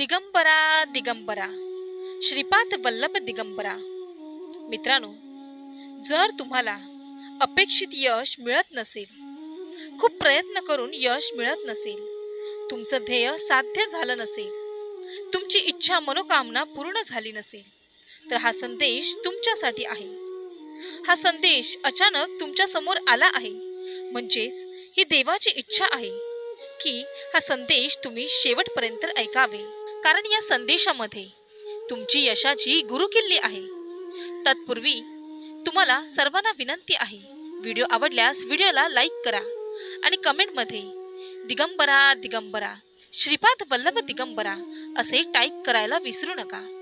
दिगंबरा दिगंबरा. श्रीपाद वल्लभ दिगंबरा. मित्रांनो जर तुम्हाला अपेक्षित यश मिळत नसेल खूप प्रयत्न करून यश मिळत नसेल तुमचं ध्येय साध्य झालं नसेल तुमची इच्छा मनोकामना पूर्ण झाली नसेल तर हा संदेश तुमच्यासाठी आहे. हा संदेश अचानक तुमच्यासमोर आला आहे. म्हणजेच ही देवाची इच्छा आहे की हा संदेश तुम्ही शेवटपर्यंत ऐकावे. कारण या संदेशामध्ये तुमची यशाची गुरुकिल्ली आहे. तत्पूर्वी तुम्हाला सर्वांना विनंती आहे व्हिडिओ आवडल्यास व्हिडिओला लाईक करा आणि कमेंटमध्ये दिगंबरा दिगंबरा श्रीपाद वल्लभ दिगंबरा असे टाईप करायला विसरू नका.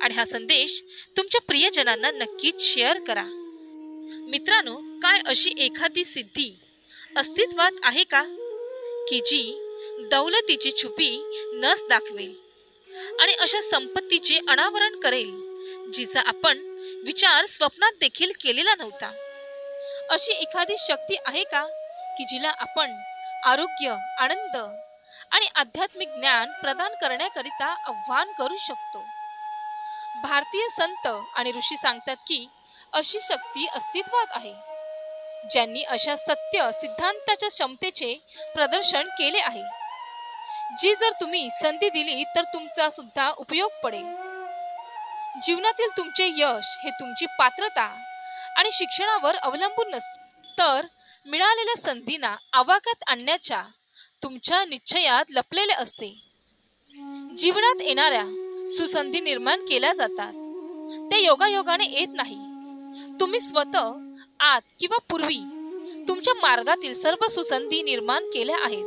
आणि हा संदेश तुमच्या प्रियजनांना नक्कीच शेअर करा. मित्रांनो काय अशी एखादी सिद्धी अस्तित्वात आहे का? की जी दौलतीची छुपी नस दाखवेल. अशा संपत्तीचे अनावरण करेल जिचा आपण विचार स्वप्नात देखील केलेला नव्हता. अशी एखादी शक्ती आहे का की जिला आपण आरोग्य आनंद आणि आध्यात्मिक ज्ञान प्रदान करण्याकरिता आव्हान करू शकतो? भारतीय संत आणि ऋषी सांगतात की अशी शक्ती अस्तित्वात आहे. ज्यांनी अशा सत्य सिद्धांताच्या क्षमतेचे प्रदर्शन केले आहे. जी जर तुम्ही संधी दिली तर तुमचा सुद्धा उपयोग पडेल. जीवनातील तुमचे यश हे तुमची पात्रता आणि शिक्षणावर अवलंबून नसते तर मिळालेल्या संधींना आवाकात आणण्याच्या तुमच्या निश्चयात लपलेले असते. जीवनात येणाऱ्या सुसंधी निर्माण केल्या जातात. ते योगायोगाने येत नाही. तुम्ही स्वतः आत किंवा पूर्वी तुमच्या मार्गातील सर्व सुसंधी निर्माण केल्या आहेत.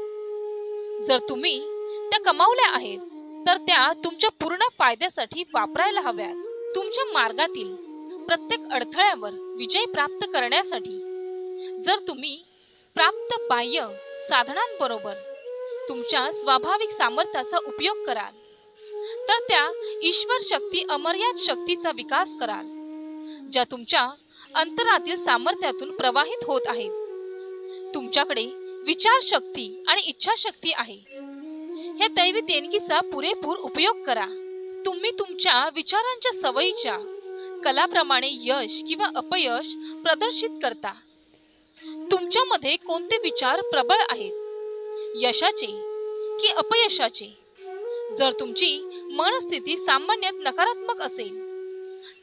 जर तुम्ही त्या कमावल्या आहेत. तर त्या तुमच्या पूर्ण फायद्यासाठी वापरायला हव्यात. तुमच्या मार्गातील प्रत्येक अडथळ्यावर विजय प्राप्त करण्यासाठी. जर तुम्ही प्राप्त बाह्य साधनांबरोबर तुमच्या स्वाभाविक सामर्थ्याचा उपयोग कराल तर त्या ईश्वर शक्ती अमर्याद शक्तीचा विकास कराल ज्या तुमच्या अंतरातील सामर्थ्यातून प्रवाहित होत आहेत. तुमच्याकडे विचारशक्ती आणि इच्छाशक्ती आहे. ह्या दैवी देणगीचा पुरेपूर उपयोग करा. तुम्ही तुमच्या विचारांच्या सवयीच्या कलाप्रमाणे यश किंवा अपयश प्रदर्शित करता. तुमच्यामध्ये कोणते विचार प्रबळ आहेत? यशाचे की अपयशाचे? जर तुमची मनस्थिती सामान्यतः नकारात्मक असेल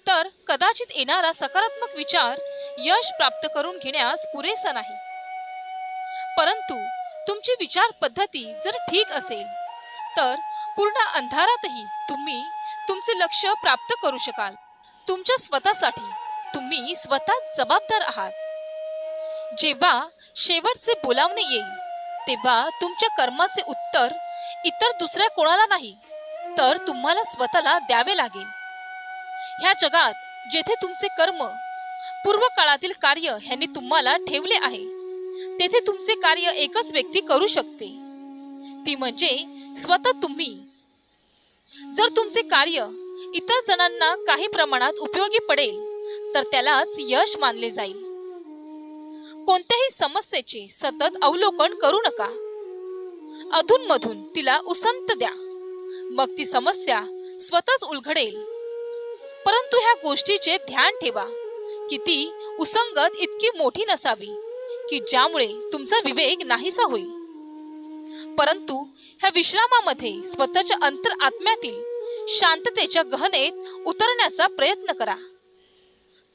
तर कदाचित येणारा सकारात्मक विचार यश प्राप्त करून घेण्यास पुरेसा नाही. परंतु तुमची विचार पद्धती जर ठीक असेल तर पूर्ण अंधारातही तुम्ही तुमचे लक्ष प्राप्त करू शकाल. तुमच्या स्वतःसाठी तुम्ही स्वतः जबाबदार आहात. जेव्हा शेवटचे बोलावणे येईल तेव्हा तुमच्या कर्माचे उत्तर इतर दुसऱ्या कोणाला नाही तर तुम्हाला स्वतःला द्यावे लागेल. ह्या जगात जेथे तुमचे कर्म पूर्व काळातील कार्य ह्यांनी तुम्हाला ठेवले आहे तेथे तुमचे कार्य एकच व्यक्ती करू शकते. ती म्हणजे स्वतः तुम्ही. जर तुमचे कार्य इतर जणांना काही प्रमाणात उपयोगी पडेल तर त्यालाच यश मानले जाईल. कोणत्याही समस्येचे सतत अवलोकन करू नका. अधूनमधून तिला उसंत द्या. मग ती समस्या स्वतःच उलगडेल. परंतु ह्या गोष्टीचे ध्यान ठेवा की ती उसंगत इतकी मोठी नसावी की ज्यामुळे तुमचा विवेक नाहीसा होईल. परंतु ह्या विश्रामामध्ये स्वतःच्या अंतर आत्म्यातील शांततेच्या गहनेत उतरण्याचा प्रयत्न करा.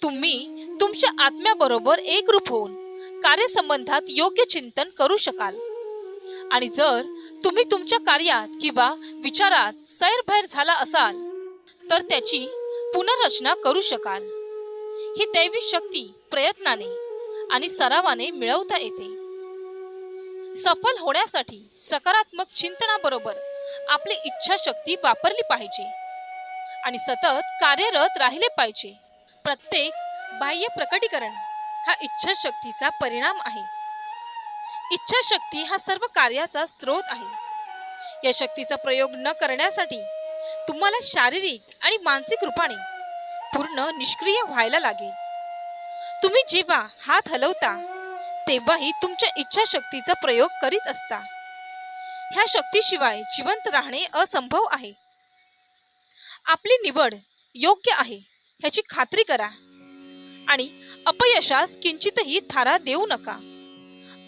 तुम्ही तुमच्या आत्म्याबरोबर एकरूप होऊन कार्यसंबंधात योग्य चिंतन करू शकाल. आणि जर तुम्ही तुमच्या कार्यात किंवा विचारात सैरभैर झाला असाल तर त्याची पुनर्रचना करू शकाल. ही दैवी शक्ती प्रयत्नाने आणि सरावाने मिळवता येते. सफल होण्यासाठी सकारात्मक चिंतनाबरोबर आपली इच्छाशक्ती वापरली पाहिजे आणि सतत कार्यरत राहिले पाहिजे. प्रत्येक बाह्य प्रकटीकरण हा इच्छाशक्तीचा परिणाम आहे. इच्छाशक्ती हा सर्व कार्याचा स्रोत आहे. या शक्तीचा प्रयोग न करण्यासाठी तुम्हाला शारीरिक आणि मानसिक रूपाने पूर्ण निष्क्रिय व्हायला लागेल. तुम्ही जेव्हा हात हलवता तेव्हाही तुमच्या इच्छाशक्तीचा प्रयोग करीत असता. ह्या शक्तीशिवाय जिवंत राहणे असंभव आहे. आपली निवड योग्य आहे ह्याची खात्री करा. आणि अपयशास किंचितही थारा देऊ नका.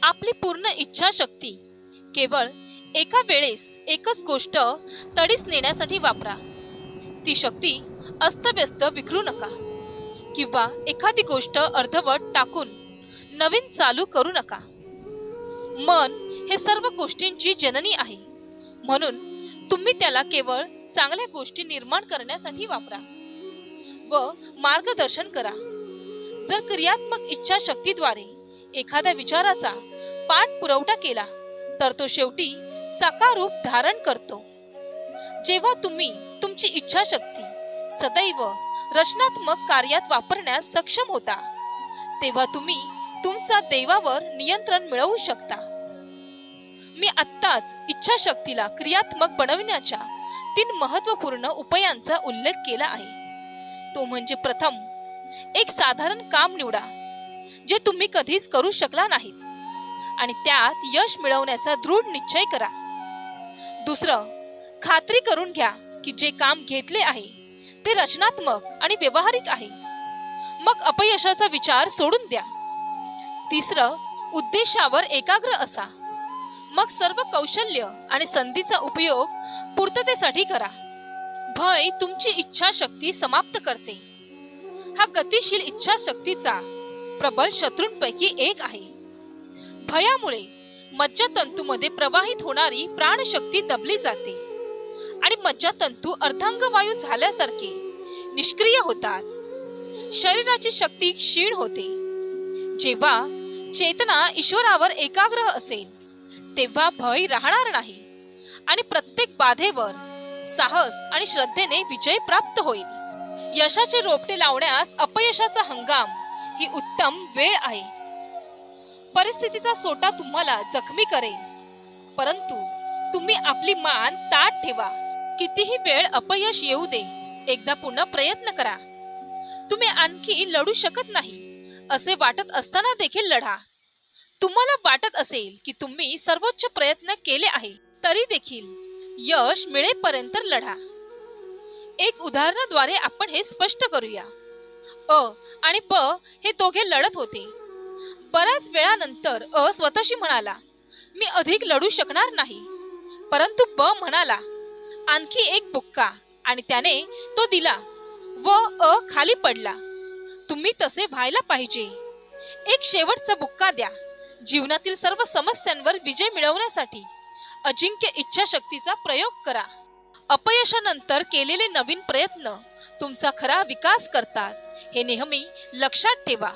आपली पूर्ण इच्छाशक्ती केवळ एका वेळेस एकच गोष्ट तडीस नेण्यासाठी वापरा. ती शक्ती अस्तव्यस्त विखरू नका किंवा एखादी गोष्ट अर्धवट टाकून नवीन चालू करू नका. मन हे सर्व गोष्टींची जननी आहे. म्हणून तुम्ही त्याला केवळ चांगल्या गोष्टी निर्माण करण्यासाठी वापरा व मार्गदर्शन करा. जर क्रियात्मक इच्छाशक्तीद्वारे एखाद्या विचाराचा पाठपुरवठा केला तर तो शेवटी साकार रूप धारण करतो. जेव्हा तुम्ही तुमची इच्छाशक्ती सदैव रचनात्मक कार्यात वापरण्यास सक्षम होता तेव्हा तुम्ही तुमचा देवावर नियंत्रण मिळवू शकता. मी आत्ताच इच्छाशक्तीला क्रियात्मक बनविण्याच्या तीन महत्त्वपूर्ण उपायांचा उल्लेख केला आहे. तो म्हणजे प्रथम एक साधारण काम निवडा जे तुम्ही कधीच करू शकला नाहीत आणि त्यात यश मिळवण्याचा दृढ निश्चय करा. दुसरं खात्री करून घ्या की जे काम घेतले आहे ते रचनात्मक आणि व्यवहारिक आहे. मग अपयशाचा विचार सोडून द्या. तिसरं उद्देशावर एकाग्र असा. मग सर्व कौशल्य आणि संधीचा उपयोग पूर्ततेसाठी करा. भय तुमची इच्छाशक्ती समाप्त करते. हा गतिशील इच्छाशक्तीचा प्रबल शत्रूंपैकी एक आहे. भयामुळे मज्जातंतूमध्ये प्रवाहित होणारी प्राणशक्ती दबली जाते आणि मज्जातंतू अर्धांगवायू झाल्यासारखे निष्क्रिय होतात. शरीराची शक्ती क्षीण होते. जेव्हा चेतना ईश्वरावर एकाग्र असेल तेव्हा भय राहणार नाही. आणि प्रत्येक बाधेवर साहस आणि श्रद्धेने विजय प्राप्त होईल. यशाचे रोपटे लावण्यास अपयशाचा हंगाम ही उत्तम वेळ आहे. परिस्थितीचा सोटा तुम्हाला जखमी करेल. परंतु तुम्ही आपली मान ताट ठेवा. कितीही वेळ अपयश येऊ दे एकदा पुन्हा प्रयत्न करा. तुम्ही आणखी लढू शकत नाही. असे वाटत असताना देखील लढा. तुम्हाला वाटत असेल की तुम्ही सर्वोच्च प्रयत्न केले आहे तरी देखील यश मिळेपर्यंत लढा. एक उदाहरणाद्वारे आपण हे स्पष्ट करूया. अ आणि ब हे दोघे लढत होते. बऱ्याच वेळानंतर अ स्वतःशी म्हणाला मी अधिक लढू शकणार नाही. परंतु ब म्हणाला आणखी एक बुक्का. आणि त्याने तो दिला व अ खाली पडला. तुम्ही तसे व्हायला पाहिजे. एक शेवटचा बुक्का द्या. जीवनातील सर्व समस्यांवर विजय मिळवण्यासाठी अजिंक्य इच्छाशक्तीचा प्रयोग करा. अपयशानंतर केलेले नवीन प्रयत्न तुमचा खरा विकास करतात. हे नेहमी लक्षात ठेवा.